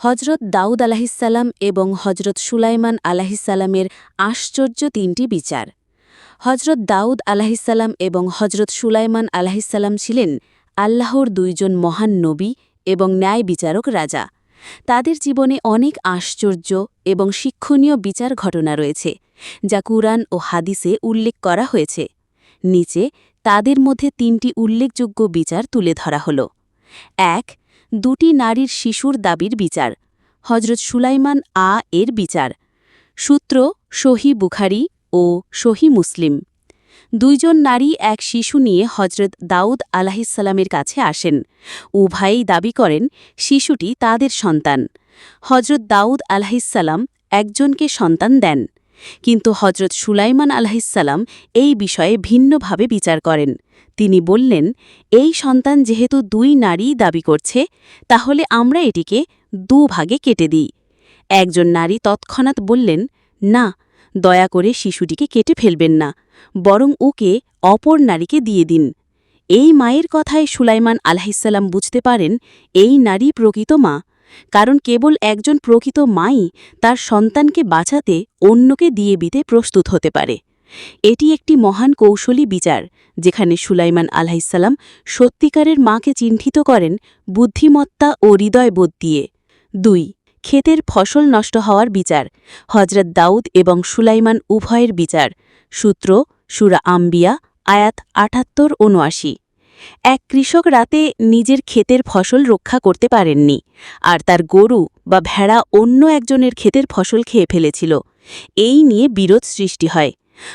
হজরত দাউদ আলাহিসাল্লাম এবং হজরত সুলাইমান আলাহিসাল্লামের আশ্চর্য তিনটি বিচার। হজরত দাউদ আলাহিসাল্লাম এবং হজরত সুলাইমান আলাহিসাল্লাম ছিলেন আল্লাহর দুইজন মহান নবী এবং ন্যায় বিচারক রাজা। তাদের জীবনে অনেক আশ্চর্য এবং শিক্ষণীয় বিচার ঘটনা রয়েছে, যা কুরআন ও হাদিসে উল্লেখ করা হয়েছে। নিচে তাদের মধ্যে তিনটি উল্লেখযোগ্য বিচার তুলে ধরা হল। এক দুটি নারীর শিশুর দাবির বিচার। হজরত সুলাইমান আ এর বিচার। সূত্র, সহি বুখারি ও সহি মুসলিম। দুইজন নারী এক শিশু নিয়ে হজরত দাউদ আলাহিসাল্লামের কাছে আসেন। উভয়েই দাবি করেন, শিশুটি তাদের সন্তান। হজরত দাউদ আলাহিসাল্লাম একজনকে সন্তান দেন। কিন্তু হজরত সুলাইমান আলাহিসাল্লাম এই বিষয়ে ভিন্নভাবে বিচার করেন। তিনি বললেন, এই সন্তান যেহেতু দুই নারী দাবি করছে, তাহলে আমরা এটিকে দুভাগে কেটে দিই। একজন নারী তৎক্ষণাৎ বললেন, না, দয়া করে শিশুটিকে কেটে ফেলবেন না, বরং ওকে অপর নারীকে দিয়ে দিন। এই মায়ের কথায় সুলাইমান আলাহিসাল্লাম বুঝতে পারেন, এই নারী প্রকৃত মা। কারণ কেবল একজন প্রকৃত মাই তার সন্তানকে বাঁচাতে অন্যকে দিয়ে বিতে প্রস্তুত হতে পারে। এটি একটি মহান কৌশলী বিচার, যেখানে সুলাইমান আলাহিসাল্লাম সত্যিকারের মাকে চিহ্নিত করেন বুদ্ধিমত্তা ও হৃদয়বোধ দিয়ে। দুই, ক্ষেতের ফসল নষ্ট হওয়ার বিচার হজরত দাউদ এবং সুলাইমান উভয়ের বিচার। সূত্র, সুরা আম্বিয়া, আয়াত আটাত্তর উনআশি এক কৃষক রাতে নিজের ক্ষেতের ফসল রক্ষা করতে পারেননি, আর তার গরু বা ভেড়া অন্য একজনের ক্ষেতের ফসল খেয়ে ফেলেছিল। এই নিয়ে বিরোধ সৃষ্টি হয়।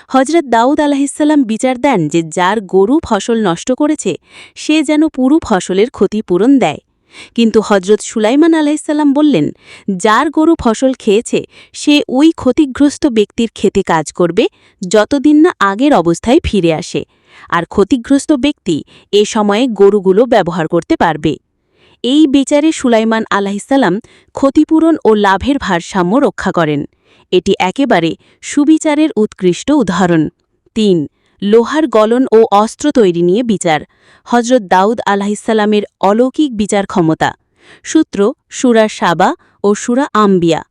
হজরত দাউদ আলাহিসাল্লাম বিচার দেন যে যার গরু ফসল নষ্ট করেছে, সে যেন পুরু ফসলের ক্ষতিপূরণ দেয়। কিন্তু হজরত সুলাইমান আলাহিসাল্লাম বললেন, যার গরু ফসল খেয়েছে, সে ওই ক্ষতিগ্রস্ত ব্যক্তির খেতে কাজ করবে যতদিন না আগের অবস্থায় ফিরে আসে। আর ক্ষতিগ্রস্ত ব্যক্তি এ সময়ে গরুগুলো ব্যবহার করতে পারবে। এই বিচারে সুলাইমান আলাহিসাল্লাম ক্ষতিপূরণ ও লাভের ভারসাম্য রক্ষা করেন। এটি একেবারে সুবিচারের উৎকৃষ্ট উদাহরণ। তিন লোহার গলন ও অস্ত্র তৈরি নিয়ে বিচার। হজরত দাউদ আলাহিসাল্লামের অলৌকিক বিচার ক্ষমতা। সূত্র, সুরা সাবা ও সুরা আম্বিয়া।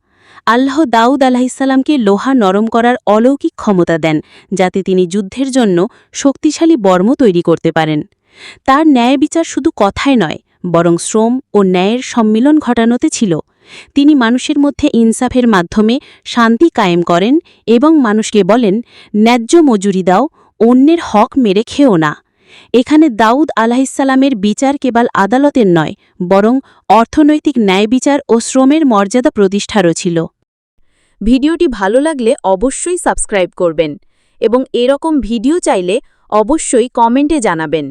আল্লাহ দাউদ আলাহিসাল্লামকে লোহা নরম করার অলৌকিক ক্ষমতা দেন, যাতে তিনি যুদ্ধের জন্য শক্তিশালী বর্ম তৈরি করতে পারেন। তার ন্যায় বিচার শুধু কথায় নয়, বরং শ্রম ও ন্যায়ের সম্মিলন ঘটানোতে ছিল। তিনি মানুষের মধ্যে ইনসাফের মাধ্যমে শান্তি কায়েম করেন এবং মানুষকে বলেন, ন্যায্য মজুরি দাও অন্যের হক মেরে খেও না। এখানে দাউদ আলাহিসাল্লামের বিচার কেবল আদালতের নয়, বরং অর্থনৈতিক ন্যায় বিচার ও শ্রমের মর্যাদা প্রতিষ্ঠারও ছিল। ভিডিওটি ভালো লাগলে অবশ্যই সাবস্ক্রাইব করবেন এবং এরকম ভিডিও চাইলে অবশ্যই কমেন্টে জানাবেন।